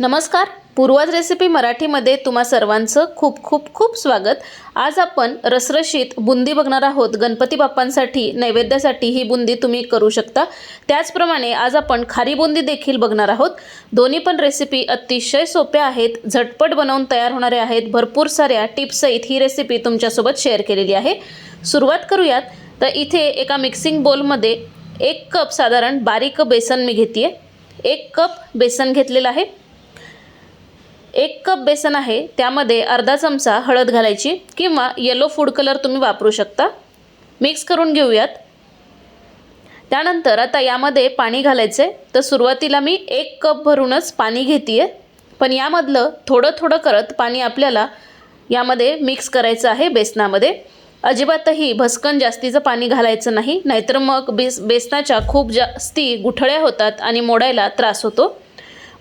नमस्कार. पूर्वज रेसिपी मराठीमध्ये तुम्हा सर्वांचं खूप खूप खूप स्वागत. आज आपण रसरशीत बुंदी बघणार आहोत. गणपती बाप्पांसाठी नैवेद्यासाठी ही बुंदी तुम्ही करू शकता. त्याचप्रमाणे आज आपण खारी बुंदी देखील बघणार आहोत. दोन्ही पण रेसिपी अतिशय सोप्या आहेत. झटपट बनवून तयार होणाऱ्या आहेत. भरपूर साऱ्या टिप्ससहित ही रेसिपी तुमच्यासोबत शेअर केलेली आहे. सुरुवात करूयात. तर इथे एका मिक्सिंग बोलमध्ये एक कप साधारण बारीक बेसन मी घेते एक कप बेसन घेतलेलं आहे. एक कप बेसन आहे त्यामध्ये अर्धा चमचा हळद घालायची किंवा येलो फूड कलर तुम्ही वापरू शकता. मिक्स करून घेऊयात. त्यानंतर आता यामध्ये पाणी घालायचं आहे तर सुरुवातीला मी एक कप भरूनच पाणी घेते पण यामधलं थोडं थोडं करत पाणी आपल्याला यामध्ये मिक्स करायचं आहे बेसनामध्ये. अजिबातही भस्कन जास्तीचं पाणी घालायचं नाही नाहीतर मग बेस बेसनाच्या खूप जास्ती गुठळ्या होतात आणि मोडायला त्रास होतो.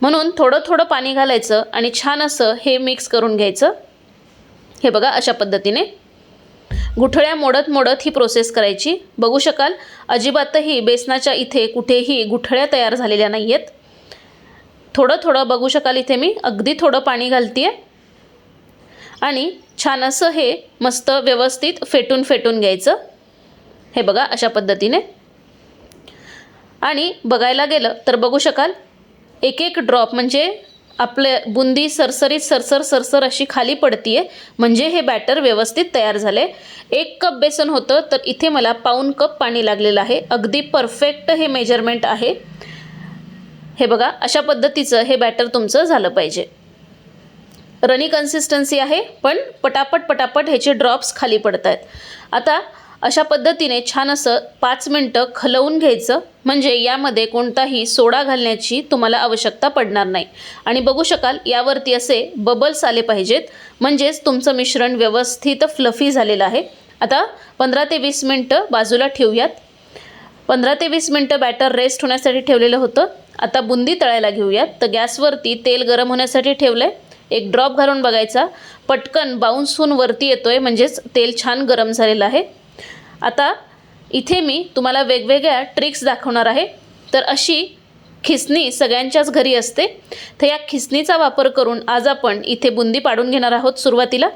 म्हणून थोडं थोडं पाणी घालायचं आणि छान असं हे मिक्स करून घ्यायचं. हे बघा अशा पद्धतीने. गुठळ्या मोडत मोडत ही प्रोसेस करायची. बघू शकाल अजिबातही बेसनाच्या इथे कुठेही गुठळ्या तयार झालेल्या नाही आहेत थोडं थोडं बघू शकाल इथे मी अगदी थोडं पाणी घालते आणि छान असं हे मस्त व्यवस्थित फेटून फेटून घ्यायचं. हे बघा अशा पद्धतीने. आणि बघायला गेलं तर बघू शकाल एक एक ड्रॉप म्हणजे आपले बुंदी सरसरीत सरसर सरसर अशी खाली पडतीये. म्हणजे हे बॅटर व्यवस्थित तयार झाले. एक कप बेसन होतं तर इथे मला पाऊन कप पाणी लागलेलं आहे. अगदी परफेक्ट हे मेजरमेंट आहे. हे बघा अशा पद्धतीचं हे बॅटर तुमचं झालं पाहिजे. रनी कन्सिस्टन्सी आहे पण पटापट पटापट ह्याचे ड्रॉप्स खाली पडत आहेत आता अशा पद्धतीने छान असं पाच मिनटं खलवून घ्यायचं. म्हणजे यामध्ये कोणताही सोडा घालण्याची तुम्हाला आवश्यकता पडणार नाही. आणि बघू शकाल यावरती असे बबल्स आले पाहिजेत. म्हणजेच तुमचं मिश्रण व्यवस्थित फ्लफी झालेलं आहे. आता पंधरा ते वीस मिनटं बाजूला ठेवूयात. पंधरा ते वीस मिनटं बॅटर रेस्ट होण्यासाठी ठेवलेलं होतं. आता बुंदी तळायला घेऊयात. तर गॅसवरती तेल गरम होण्यासाठी ठेवलं आहे एक ड्रॉप घालून बघायचा. पटकन बाउन्स होऊन वरती येतो आहे म्हणजेच तेल छान गरम झालेलं आहे. आता इथे मी तुम्हाला वेगवेगळ्या ट्रिक्स दाखवणार आहे. तर अशी खिसणी सगळ्यांच्याच घरी असते. तर या खिसणीचा वापर करून आज आपण इथे बुंदी पाडून घेणार आहोत सुरुवातीला.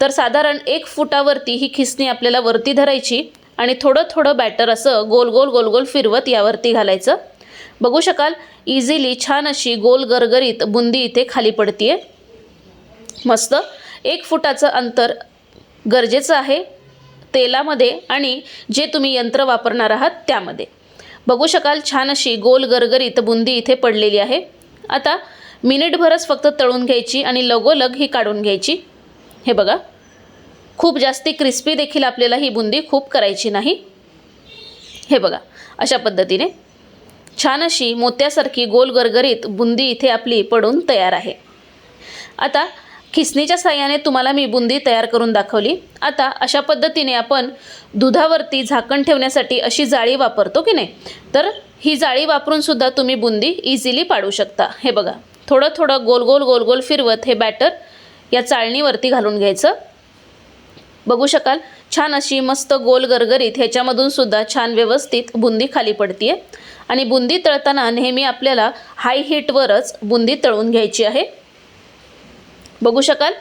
तर साधारण एक फुटावरती ही खिसणी आपल्याला वरती धरायची आणि थोडं थोडं बॅटर असं गोल गोल गोल गोल फिरवत यावरती घालायचं. बघू शकाल इझिली छान अशी गोल गरगरीत बुंदी इथे खाली पडतीये. मस्त. एक फुटाचं अंतर गरजेचं आहे. तेलामध्ये आणि जे तुम्ही यंत्र वापरणार आहात त्यामध्ये. बघू शकाल छान अशी गोल गरगरीत बुंदी इथे पडलेली आहे. आता मिनिटभरच फक्त तळून घ्यायची आणि लगोलग ही काढून घ्यायची. हे बघा. खूप जास्ती क्रिस्पी देखील आपल्याला ही बुंदी खूप करायची नाही. हे बघा. अशा पद्धतीने छान अशी मोत्यासारखी गोल गरगरीत बुंदी इथे आपली पडून तयार आहे. आता खिसणीच्या साह्याने तुम्हाला मी बुंदी तयार करून दाखवली. आता अशा पद्धतीने आपण दुधावरती झाकण ठेवण्यासाठी अशी जाळी वापरतो की नाही? तर ही जाळी वापरून सुद्धा तुम्ही बुंदी इझिली पाडू शकता. हे बघा थोडं थोडं गोल गोल गोल गोल फिरवत हे बॅटर या चाळणीवरती घालून घ्यायचं. बघू शकाल छान अशी मस्त गोल गरगरीत ह्याच्यामधून सुद्धा छान व्यवस्थित बुंदी खाली पडतीये. आणि बुंदी तळताना नेहमी आपल्याला हाय हीटवरच बुंदी तळून घ्यायची आहे. बघू शकाल.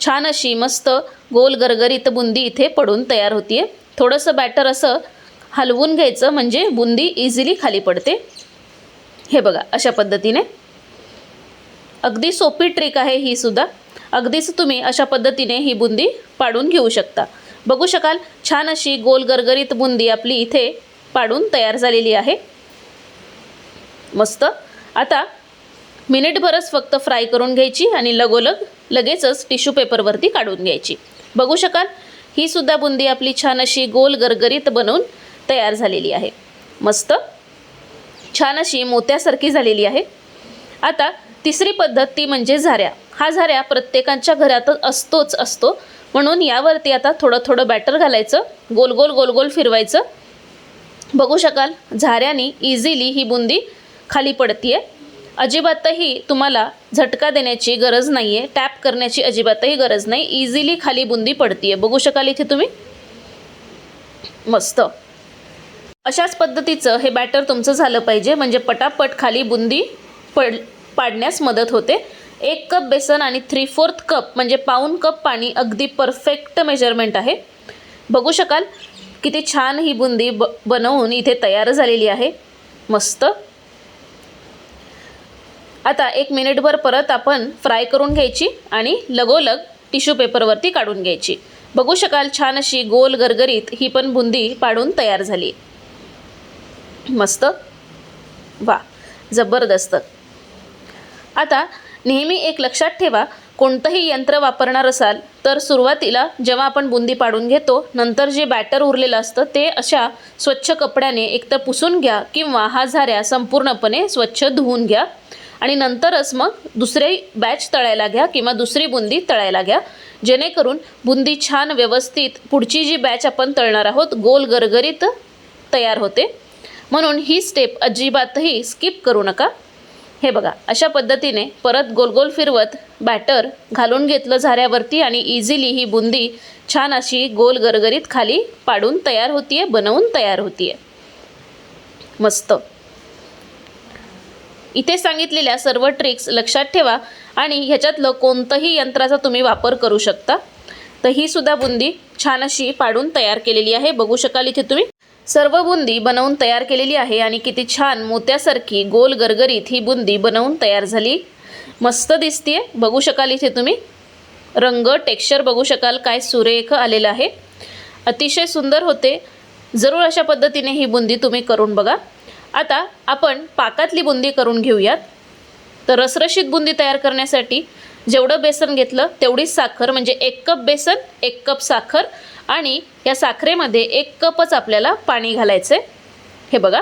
छान अशी मस्त गोल गरगरीत बुंदी इथे पडून तयार होतीये. थोडंसं बॅटर असं हलवून घ्यायचं म्हणजे बुंदी इझिली खाली पडते. हे बघा अशा पद्धतीने. अगदी सोपी ट्रिक आहे ही सुद्धा. अगदीच तुम्ही अशा पद्धतीने ही बुंदी पाडून घेऊ शकता. बघू शकाल छान अशी गोल गरगरीत बुंदी आपली इथे पाडून तयार झालेली आहे. मस्त. आता मिनिटभरच फक्त फ्राय करून घ्यायची आणि लगोलग लगेचच टिश्यू पेपरवरती काढून घ्यायची. बघू शकाल ही सुद्धा बुंदी आपली छान अशी गोल गरगरीत बनवून तयार झालेली आहे. मस्त. छान अशी मोत्यासारखी झालेली आहे. आता तिसरी पद्धत ती म्हणजे झाऱ्या. हा झाऱ्या प्रत्येकांच्या घरातच असतोच असतो. म्हणून यावरती आता थोडं थोडं बॅटर घालायचं. गोल गोल गोल गोल फिरवायचं. बघू शकाल झाऱ्याने इझिली ही बुंदी खाली पडतीये. अजिबातही तुम्हाला झटका देण्याची गरज नाही आहे टॅप करण्याची अजिबातही गरज नाही. इझिली खाली बुंदी पडतीये. बघू शकाल इथे तुम्ही? मस्त. अशाच पद्धतीचं हे बॅटर तुमचं झालं पाहिजे. म्हणजे पटापट खाली बुंदी पड पाडण्यास मदत होते. एक कप बेसन आणि थ्री फोर्थ कप म्हणजे पाऊन कप पाणी अगदी परफेक्ट मेजरमेंट आहे. बघू शकाल किती छान ही बुंदी ब बनवून इथे तयार झालेली आहे. मस्त. आता एक मिनिटभर परत आपण फ्राय करून घ्यायची आणि लगोलग टिश्यू पेपरवरती काढून घ्यायची. बघू शकाल छान अशी गोल गरगरीत ही पण बुंदी पाडून तयार झाली. मस्त? वा जबरदस्त. आता नेहमी एक लक्षात ठेवा कोणतंही यंत्र वापरणार असाल तर सुरुवातीला जेव्हा आपण बुंदी पाडून घेतो नंतर जे बॅटर उरलेलं असतं ते अशा स्वच्छ कपड्याने एकतर पुसून घ्या किंवा हा झाऱ्या संपूर्णपणे स्वच्छ धुवून घ्या. आणि नंतरच मग दुसरी बॅच तळायला घ्या किंवा दुसरी बुंदी तळायला घ्या. जेणेकरून बुंदी छान व्यवस्थित पुढची जी बॅच आपण तळणार आहोत गोल गरगरीत तयार होते. म्हणून ही स्टेप अजिबातही स्किप करू नका. हे बघा अशा पद्धतीने परत गोलगोल फिरवत बॅटर घालून घेतलं झाऱ्यावरती आणि इझिली ही बुंदी छान अशी गोल गरगरीत खाली पाडून तयार होतीये बनवून तयार होतीये. मस्त. इथे सांगितलेल्या सर्व ट्रिक्स लक्षात ठेवा आणि ह्याच्यातलं कोणतंही यंत्राचा तुम्ही वापर करू शकता. तर ही सुद्धा बुंदी छान अशी पाडून तयार केलेली आहे. बघू शकाल इथे तुम्ही. सर्व बुंदी बनवून तयार केलेली आहे आणि किती छान मोत्यासारखी गोल गरगरीत ही बुंदी बनवून तयार झाली. मस्त दिसतीये. बघू शकाल इथे तुम्ही. रंग टेक्स्चर बघू शकाल काय सुरेख आलेलं आहे. अतिशय सुंदर होते. जरूर अशा पद्धतीने ही बुंदी तुम्ही करून बघा. आता आपण पाकातली बुंदी करून घेऊयात. तर रसरशीत बुंदी तयार करण्यासाठी जेवढं बेसन घेतलं तेवढीच साखर म्हणजे एक कप बेसन एक कप साखर आणि या साखरेमध्ये एक कपच आपल्याला पाणी घालायचं आहे हे बघा.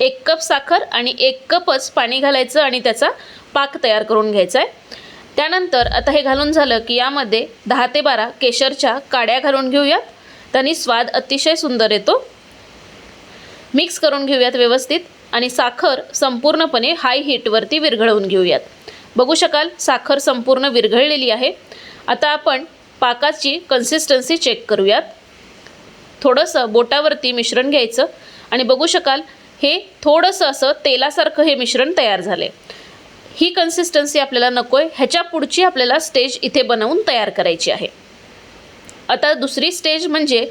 एक कप साखर आणि एक कपच पाणी घालायचं आणि त्याचा पाक तयार करून घ्यायचा आहे त्यानंतर आता हे घालून झालं की यामध्ये दहा ते बारा केशरच्या काड्या घालून घेऊयात. त्यांनी स्वाद अतिशय सुंदर येतो. मिक्स करून घेऊयात व्यवस्थित आणि साखर संपूर्णपणे हाय हीटवरती विरघळवून घेऊयात. बघू शकाल साखर संपूर्ण विरघळलेली आहे. आता आपण पाकाची कन्सिस्टन्सी चेक करूयात. थोडंसं बोटावरती मिश्रण घ्यायचं आणि बघू शकाल हे थोडंसं असं तेलासारखं हे मिश्रण तयार झाले ही कन्सिस्टन्सी आपल्याला नको आहे ह्याच्या पुढची आपल्याला स्टेज इथे बनवून तयार करायची आहे. आता दुसरी स्टेज म्हणजे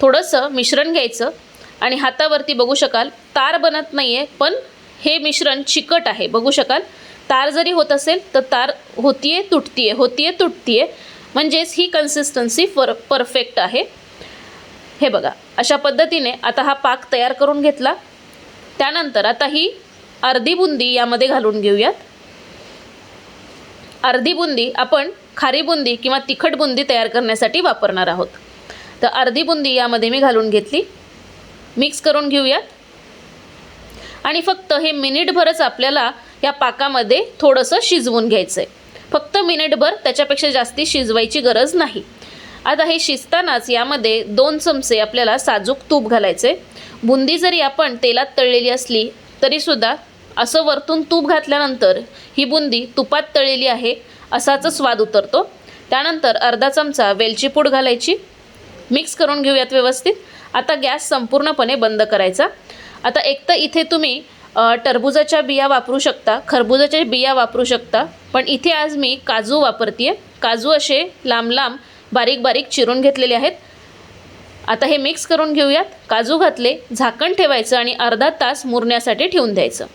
थोडंसं मिश्रण घ्यायचं आणि हातावरती बघू शकाल तार बनत नाही आहे पण हे मिश्रण चिकट आहे. बघू शकाल तार जरी होत असेल तर तार होतीये तुटतीये. होतीये तुटतीये. म्हणजेच ही कन्सिस्टन्सी पर परफेक्ट आहे. हे बघा अशा पद्धतीने आता हा पाक तयार करून घेतला. त्यानंतर आता ही अर्धी बुंदी यामध्ये घालून घेऊयात. अर्धी बुंदी आपण खारी बुंदी किंवा तिखट बुंदी तयार करण्यासाठी वापरणार आहोत. तर अर्धी बुंदी यामध्ये मी घालून घेतली. मिक्स करून घेऊयात. आणि फक्त हे मिनिटभरच आपल्याला या पाकामध्ये थोडंसं शिजवून घ्यायचं आहे फक्त मिनिटभर त्याच्यापेक्षा जास्ती शिजवायची गरज नाही. आता हे शिजतानाच यामध्ये दोन चमचे आपल्याला साजूक तूप घालायचे बुंदी जरी आपण तेलात तळलेली असली तरीसुद्धा असं वरतून तूप घातल्यानंतर ही बुंदी तुपात तळलेली आहे असाच स्वाद उतरतो. त्यानंतर अर्धा चमचा वेलची पूड घालायची. मिक्स करून घेऊयात व्यवस्थित. आता गॅस संपूर्णपणे बंद करायचा. आता एक तर इथे तुम्ही टरबुजाच्या बिया वापरू शकता खरबुजाच्या बिया वापरू शकता पण इथे आज मी काजू वापरते काजू असे लांब लांब बारीक बारीक चिरून घेतलेले आहेत. आता हे मिक्स करून घेऊयात. काजू घातले झाकण ठेवायचं आणि अर्धा तास मुरण्यासाठी ठेवून द्यायचं.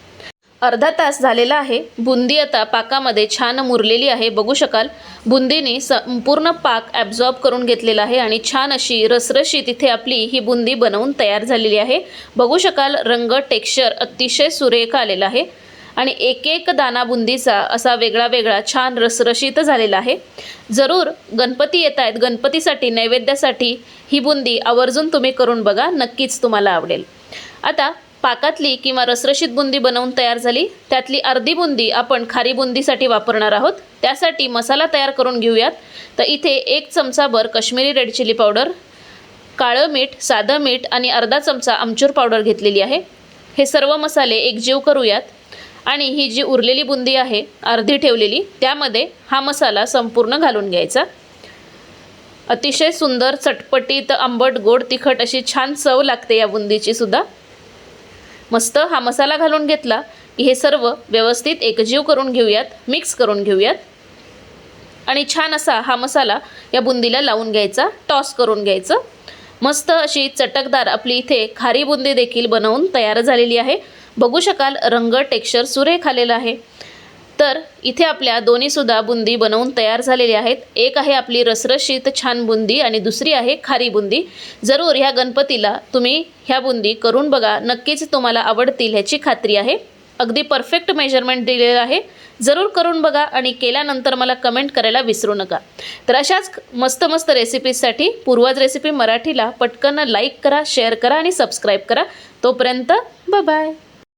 अर्धा तास झालेला आहे. बुंदी आता पाकामध्ये छान मुरलेली आहे. बघू शकाल. बुंदीने संपूर्ण पाक ॲब्झॉर्ब करून घेतलेला आहे आणि छान अशी रसरशी तिथे आपली ही बुंदी बनवून तयार झालेली आहे. बघू शकाल रंग टेक्स्चर अतिशय सुरेख आलेला आहे. आणि एक एक दाना बुंदीचा असा वेगळा वेगळा छान रसरशीत झालेला आहे. जरूर गणपती येत आहेत. गणपतीसाठी नैवेद्यासाठी ही बुंदी आवर्जून तुम्ही करून बघा. नक्कीच तुम्हाला आवडेल. आता पाकातली किंवा रसरशीत बुंदी बनवून तयार झाली त्यातली अर्धी बुंदी आपण खारी बुंदीसाठी वापरणार आहोत. त्यासाठी मसाला तयार करून घेऊयात. तर इथे एक चमचाभर कश्मीरी रेड चिली पावडर काळं मीठ साधं मीठ आणि अर्धा चमचा आमचूर पावडर घेतलेली आहे. हे सर्व मसाले एकजीव करूयात. आणि ही जी उरलेली बुंदी आहे अर्धी ठेवलेली त्यामध्ये हा मसाला संपूर्ण घालून घ्यायचा. अतिशय सुंदर चटपटीत आंबट गोड तिखट अशी छान चव लागते या बुंदीची सुद्धा. मस्त हा मसाला घालून घेतला की हे सर्व व्यवस्थित एकजीव करून घेऊयात मिक्स करून घेऊयात. आणि छान असा हा मसाला या बुंदीला लावून घ्यायचा टॉस करून घ्यायचं. मस्त अशी चटकदार आपली इथे खारी बुंदी देखील बनवून तयार झालेली आहे. बघू शकाल रंग टेक्स्चर सुरेख आलेला आहे. तर इथे आपल्या दोन्हीसुद्धा बुंदी बनवून तयार झालेली आहेत. एक आहे आपली रसरशीत छान बुंदी आणि दुसरी आहे खारी बुंदी. जरूर ह्या गणपतीला तुम्ही ह्या बुंदी करून बघा. नक्कीच तुम्हाला आवडतील ह्याची खात्री आहे. अगदी परफेक्ट मेजरमेंट दिलेलं आहे. जरूर करून बघा आणि केल्यानंतर मला कमेंट करायला विसरू नका. तर अशाच मस्त मस्त रेसिपीजसाठी पूर्वज रेसिपी मराठीला पटकन लाईक करा शेअर करा आणि सबस्क्राईब करा. तोपर्यंत बाय